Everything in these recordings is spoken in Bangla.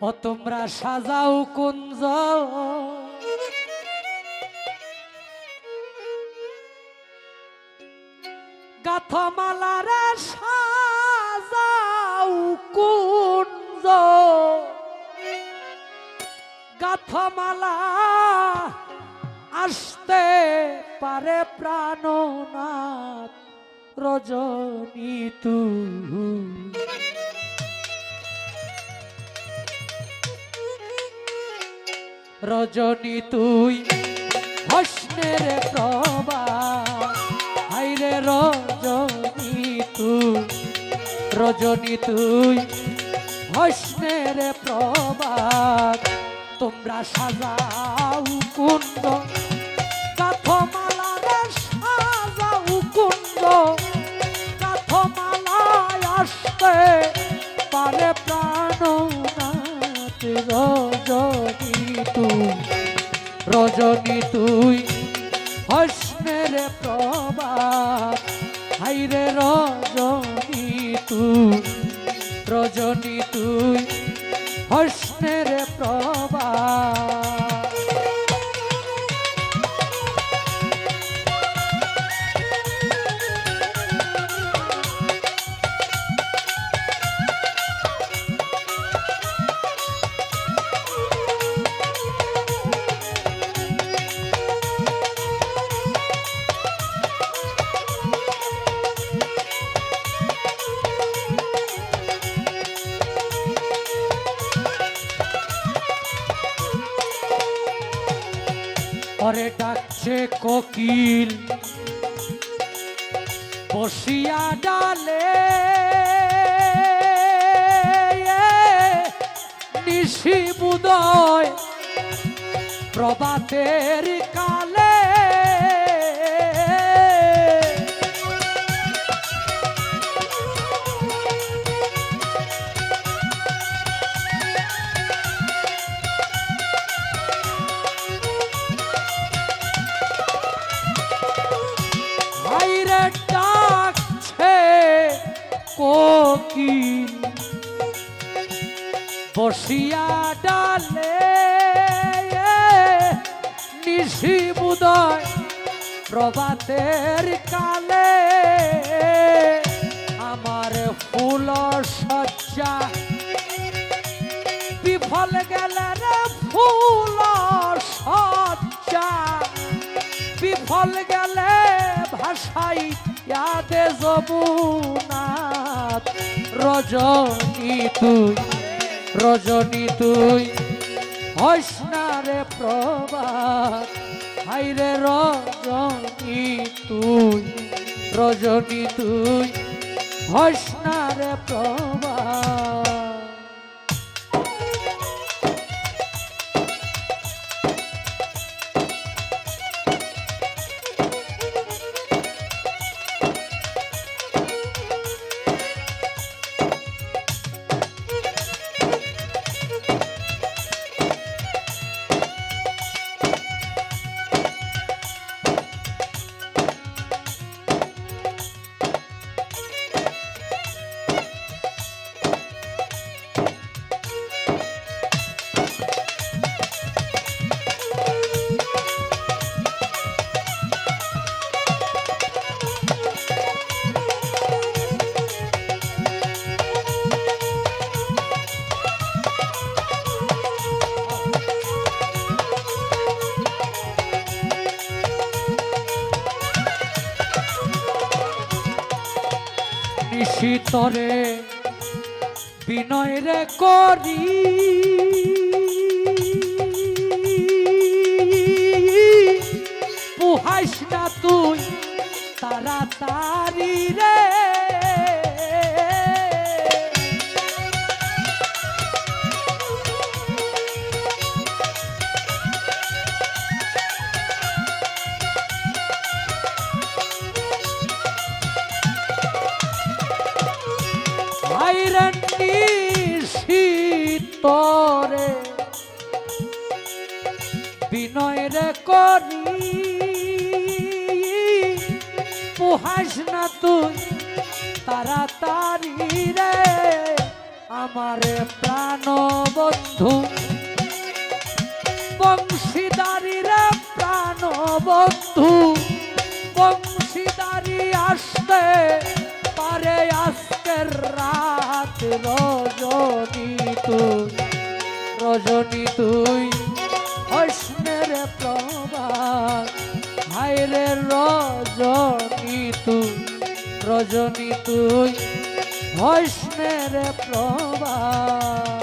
ও তোমরা সাজাও কুঞ্জ গাথমালারে সাজাও কুঞ্জ গাথমালা আসতে পারে প্রাণনাথ রজনী তুই রজনী তুই হস্নের প্রভা হাইরে রজনী তুই রজনী তুই হস্নের প্রভা তোমরা সাজাও কুন্দ কাথমালারে সাজাও কুন্দ কাথমালায় আসতে পারে প্রাণনাথ রজনী। তুই রজনী তুই হস্নের প্রবাদ হাইরে রজনী তুই রজনী তুই হস্নের প্রভাত। পরে ডাকছে কোকিল। বসিয়া ডালে নিশি বুদয় প্রভাতের কালে ডাকছে কোকিল। বসিয়া ডালে নিশি বুদয় প্রভাতের কালে। আমার ফুল সজ্জা। বিফল গেলে রে ফুল সজ্জা। বিফল গেলে ইয়াদে যমুনাথ রজনী তুই রজনী তুই হসনারে প্রভাত হাইরে রজনী তুই রজনী তুই হসনারে প্রভাত নিশিতরে বিনয় রে করি। পুহাইস না তুই তাড়াতাড়ি রে। শীতরে বিনয় রে করি, পোহাস না তুই, তাড়াতাড়ি রে। আমারে প্রাণ বন্ধু, বংশীদারি রে প্রাণ বন্ধু, বংশীদারি আসতে পারে আজকের রাত রজনী তুই। রজনী তুই হস্নের প্রভাত। ভাইরে রজনী তুই রজনী তুই হস্নের প্রভাত।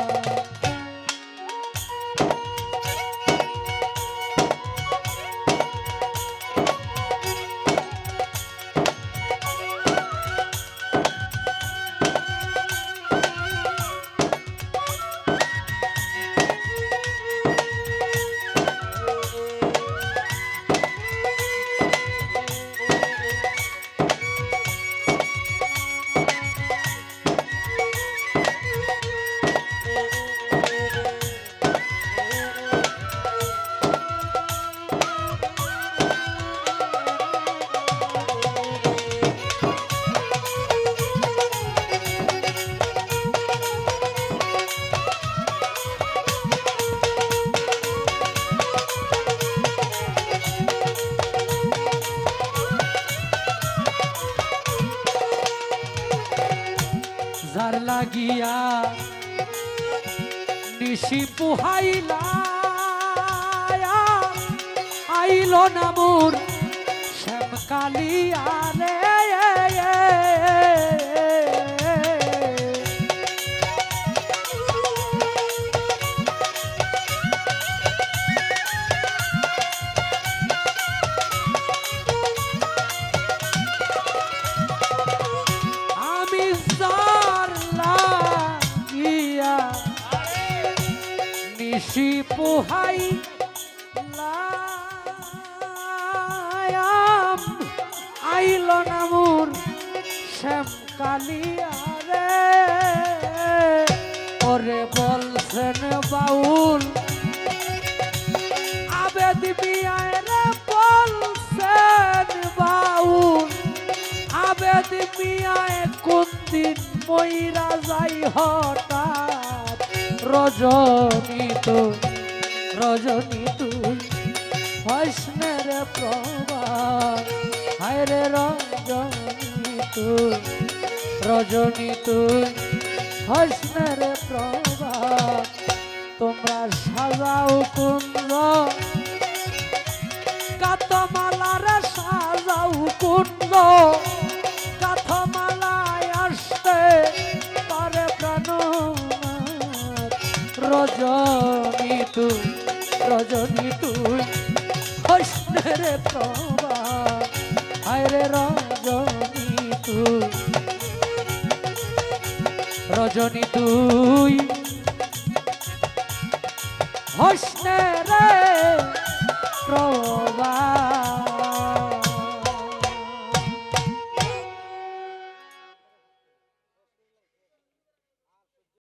যার লাগিয়া নিশি পুহাইলা আইল না মোর শ্যাম কালিয়া রে। নিশি পোহাই আইল না মোর শ্যাম কালিয়া রে ওরে বলছেন বাউল আবে দিবি আয় রে বলছেন বাউল, আবেদ মিয়ায় কোন দিন ময়রা যাই হঠাৎ। রজনী তো রজনী তুই হসনের প্রভাত। হায় রে রজনী তুই রজনী তুই হসনের প্রভাত। তোমরা সাজাও কুন্দ কাতমালারে সাজাও কুন্দ রজনী তুই রজনী তুই হস্নের প্রভা হায়রে রজনী তুই রজনী তুই